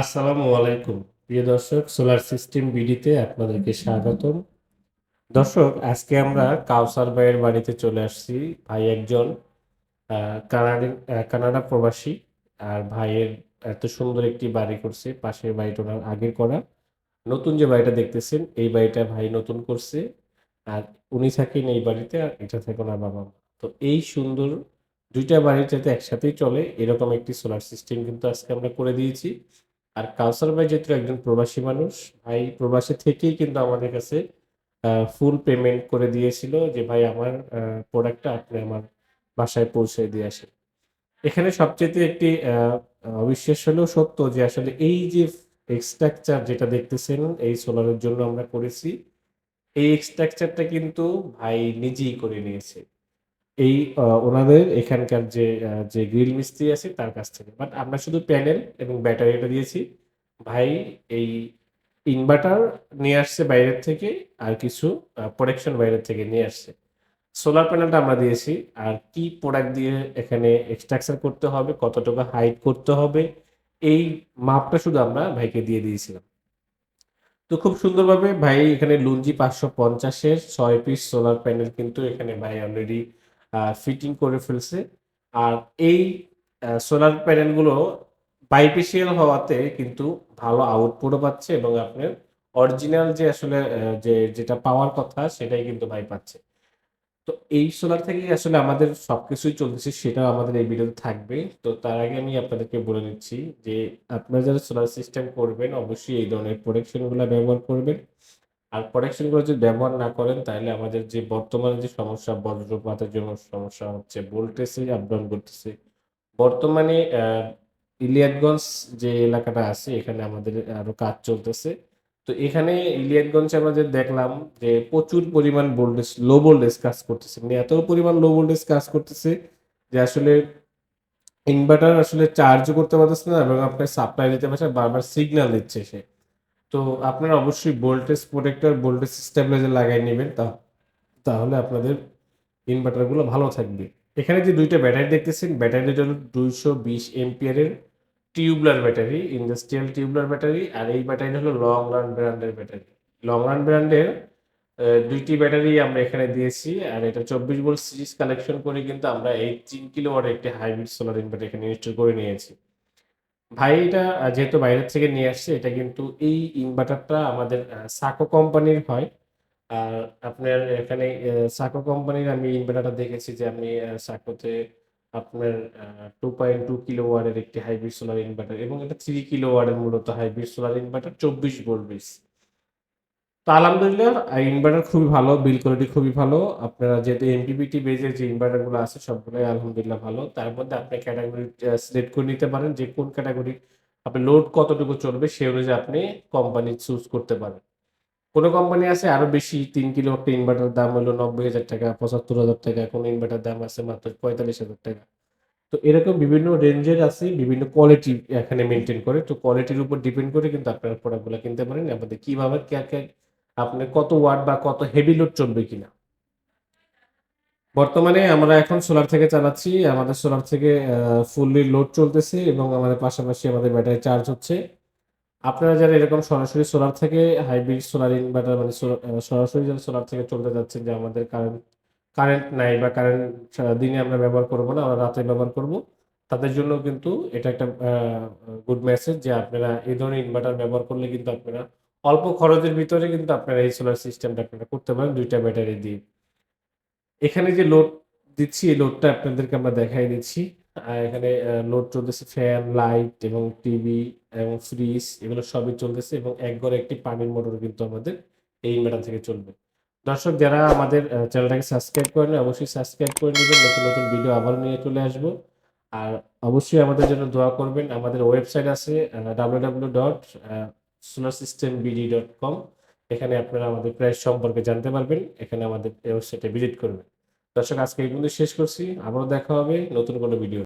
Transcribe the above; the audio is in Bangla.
আসসালামু আলাইকুম। প্রিয় দর্শক সোলার সিস্টেম বিডিতে আপনাদেরকে স্বাগতম। দর্শক, আজকে আমরা কাউসার ভাইয়ের বাড়িতে চলে আসছি। ভাই একজন কানাডি কানাডা প্রবাসী, আর ভাইয়ের এত সুন্দর একটি বাড়ি করছে, পাশের বাড়িটা ওনার আগের করা। নতুন যে বাড়িটা দেখতেছেন, এই বাড়িটা ভাই নতুন করছে, আর উনি থাকেন এই বাড়িতে, আর এটা থাকে ওনার বাবা তো এই সুন্দর দুইটা বাড়ির যাতে একসাথেই চলে, এরকম একটি সোলার সিস্টেম কিন্তু আজকে আমরা করে দিয়েছি। আর কাউসার ভাই যেহেতু একজন প্রবাসী মানুষ, ভাই প্রবাসী থেকেই কিন্তু আমাদের কাছে ফুল পেমেন্ট করে দিয়েছিল যে, ভাই, আমার প্রোডাক্টটা আপনি আমার বাসায় পৌঁছে দিয়ে আসেন। এখানে সবচেয়ে একটি অবিশ্বাস হলেও সত্য যে, আসলে এই যে এক্সট্রাকচার যেটা দেখতেছেন, এই সোলারের জন্য আমরা করেছি, এই এক্সট্রাকচারটা কিন্তু ভাই নিজেই করে নিয়েছে। এই ওনাদের এখানকার যে যে গ্রিল মিস্ত্রি আছে তার কাছ থেকে। বাট আমরা শুধু প্যানেল এবং ব্যাটারিটা দিয়েছি। ভাই, এই ইনভার্টার নিয়ে আসছে বাইরের থেকে আর কিছু প্রোডাকশন বাইরের থেকে নিয়ে আসছে। সোলার প্যানেলটা আমরা দিয়েছি। আর কি প্রোডাক্ট দিয়ে এখানে এক্সট্রাকচার করতে হবে, কতটুকু হাইট করতে হবে, এই মাপটা শুধু আমরা ভাইকে দিয়ে দিয়েছিলাম। তো খুব সুন্দরভাবে ভাই এখানে লুঞ্জি পাঁচশো পঞ্চাশের ছয় পিস সোলার প্যানেল কিন্তু এখানে ভাই অলরেডি ফিটিং করে ফেলছে। আর এই সোলার প্যানেলগুলো বাইপেশিয়াল হওয়াতে কিন্তু ভালো আউটপুটও পাচ্ছে এবং আপনার অরিজিনাল যে আসলে যে, যেটা পাওয়ার কথা সেটাই কিন্তু ভাই পাচ্ছে। তো এই সোলার থেকেই আসলে আমাদের সবকিছুই চলতেছে সেটাও আমাদের এই ভিডিওতে থাকবে। তো তার আগে আমি আপনাদেরকে বলে নিচ্ছি যে আপনারা যারা সোলার সিস্টেম করবেন, অবশ্যই এই ধরনের প্রোডাকশনগুলো ব্যবহার করবেন। আর প্রোডাকশনগুলো যদি ব্যবহার না করেন তাহলে আমাদের যে বর্তমানে যে সমস্যা বজ্রপাতের জন্য সমস্যা হচ্ছে ভোল্টেজে আপডাউন করতেছে বর্তমানে আহ, ইলিয়াটগঞ্জ যে এলাকাটা আছে এখানে আমাদের আরও কাজ চলতেছে। তো এখানে ইলিয়াটগঞ্জে আমরা যে দেখলাম যে প্রচুর পরিমাণ ভোল্টেজ লো ভোল্টেজ কাজ করতেছে। মানে এত পরিমাণ লো ভোল্টেজ কাজ করতেছে যে আসলে ইনভার্টার আসলে চার্জও করতে পারতেছে না এবং আপনার সাপ্লাই দিতে পারছে বারবার সিগন্যাল দিচ্ছে সে। তো আপনারা অবশ্যই ভোল্টেজ প্রোটেক্টর ভোল্টেজ স্টেবিলাইজার লাগাই নেবেন। তা, তাহলে আপনাদের ইনভার্টারগুলো ভালো থাকবে। এখানে যে দুইটা ব্যাটারি দেখতেছেন ব্যাটারিটা হলো দুইশো বিশ এমপিয়ারের tubular battery industrial tubular battery আর এই ব্যাটারি হলো লং রান ব্র্যান্ডের ব্যাটারি লং রান ব্র্যান্ডের দুইটি ব্যাটারি আমরা এখানে দিয়েছি, আর এটা চব্বিশ ভোল্ট সিরিজ কালেকশন করে কিন্তু আমরা এইটিন কিলো ওয়াটের একটি হাইব্রিড সোলার ইনভার্টার এখানে ইনস্টল করে নিয়েছি। ভাই এটা যেহেতু বাইরের থেকে নিয়ে আসছে, এটা কিন্তু এই ইনভার্টারটা আমাদের সাকো কোম্পানির হয়। আর আপনার এখানে সাকো কোম্পানির আমি ইনভার্টারটা দেখেছি যে আমি সাকোতে আপনার টু পয়েন্ট টু কিলো ওয়ার্ডের একটি হাইব্রিড সোলার ইনভার্টার এবং এটা থ্রি কিলো ওয়ার্ডের মূলত হাইব্রিড সোলার ইনভার্টার চব্বিশ ভোল্ট বেস তো আলহামদুলিল্লাহ ইনভার্টার খুবই ভালো বিল কোয়ালিটি খুবই ভালো। আপনারা যেহেতু এমপিপিটি বেজের যে ইনভার্টারগুলো আছে, সবগুলোই আলহামদুলিল্লাহ ভালো। তার মধ্যে আপনি ক্যাটাগরি সিলেক্ট করে নিতে পারেন। যে কোন ক্যাটাগরি আপনি লোড কতটুকু চলবে সেই অনুযায়ী আপনি কোম্পানি চুজ করতে পারেন। কোনো কোম্পানি আছে আরও বেশি, তিন কিলো একটা ইনভার্টার দাম হলো নব্বই হাজার টাকা, পঁচাত্তর হাজার টাকা, কোনো ইনভার্টার দাম আছে মাত্র পঁয়তাল্লিশ হাজার টাকা। তো এরকম বিভিন্ন রেঞ্জের আছে, বিভিন্ন কোয়ালিটি এখানে মেনটেন করে। তো কোয়ালিটির উপর ডিপেন্ড করে কিন্তু আপনারা প্রোডাক্টগুলো কিনতে পারেন। আমাদের কীভাবে আপনার কত ওয়াট বা কত হেভি লোড চলবে কিনা? বর্তমানে আমরা এখন সোলার থেকে চালাচ্ছি, আমাদের সোলার থেকে ফুললি লোড চলতেছে এবং আমাদের পাশাপাশি আমাদের ব্যাটারি চার্জ হচ্ছে। আপনারা যারা এরকম সরাসরি সোলার থেকে হাইব্রিড সোলার ইনভার্টার মানে সরাসরি যারা সোলার থেকে চলতে যাচ্ছেন যে আমাদের কারেন্ট কারেন্ট নাই বা কারেন্ট দিনে আমরা ব্যবহার করব না, আমরা রাতে ব্যবহার করব, তাদের জন্য কিন্তু এটা একটা গুড মেসেজ যে আপনারা এই ধরনের ইনভার্টার ব্যবহার করলে কিন্তু আপনারা অল্প খরচের ভিতরে কিন্তু আপনারা এই সোলার সিস্টেমটা আপনারা করতে পারেন, দুইটা ব্যাটারি দিয়ে। এখানে যে লোড দিচ্ছি, এই লোডটা আপনাদেরকে আমরা দেখাই দিচ্ছি। আর এখানে লোড চলতেছে ফ্যান লাইট এবং টিভি এবং ফ্রিজ এগুলো সবই চলতেছে এবং এক একটি পানির মোটর কিন্তু আমাদের এই ইনভার্টার থেকে চলবে। দর্শক, যারা আমাদের চ্যানেলটাকে সাবস্ক্রাইব করেন অবশ্যই সাবস্ক্রাইব করে নেবেন। নতুন নতুন ভিডিও আবার নিয়ে চলে আসব। আর অবশ্যই আমাদের জন্য দোয়া করবেন। আমাদের ওয়েবসাইট আছে W W dot solar system BD dot com এখানে আপনারা আমাদের প্রাইস সম্পর্কে জানতে পারবেন, এখানে আমাদের ওয়েবসাইটে ভিজিট করবেন। দর্শক, আজকে এই পর্যন্ত শেষ করছি, আবারও দেখা হবে নতুন কোনো ভিডিও